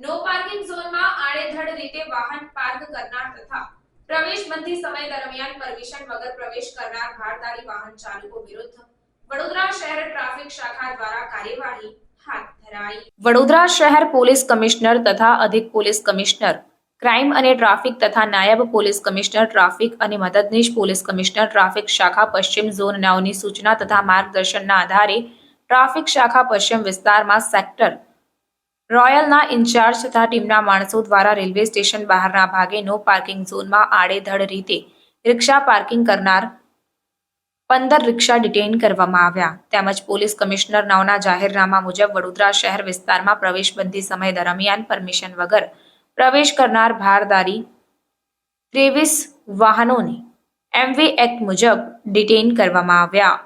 No parking ઝોનમાં આડેધડ રીતે વાહન પાર્ક કરનાર તથા પ્રવેશબંધી સમય દરમિયાન પરમિશન વગર પ્રવેશ કરનાર ભારદારી વાહન ચાલકો વિરુદ્ધ વડોદરા શહેર ટ્રાફિક શાખા દ્વારા કાર્યવાહી હાથ ધરાઈ. વડોદરા શહેર પોલીસ કમિશનર તથા અધિક પોલીસ કમિશનર, ક્રાઇમ અને ટ્રાફિક તથા નાયબ પોલીસ કમિશનર, ટ્રાફિક અને મદદનીશ પોલીસ કમિશનર, ટ્રાફિક શાખા પશ્ચિમ ઝોન નવની સૂચના તથા માર્ગદર્શનના આધારે ટ્રાફિક શાખા પશ્ચિમ વિસ્તારમાં સેક્ટર રોયલના ઇન્ચાર્જ તથા ટીમના માણસો દ્વારા રેલવે સ્ટેશન બહારના ભાગે નો પાર્કિંગ ઝોનમાં આડેધડ રીતે રિક્ષા પાર્કિંગ કરનાર પંદર રિક્ષા ડિટેઇન કરવામાં આવ્યા. તેમજ પોલીસ કમિશનર નવના જાહેરનામા મુજબ વડોદરા શહેર વિસ્તારમાં પ્રવેશબંધી સમય દરમિયાન પરમિશન વગર પ્રવેશ કરનાર ભારદારી ત્રેવીસ વાહનોને એમવી એક્ટ મુજબ ડિટેઇન કરવામાં આવ્યા.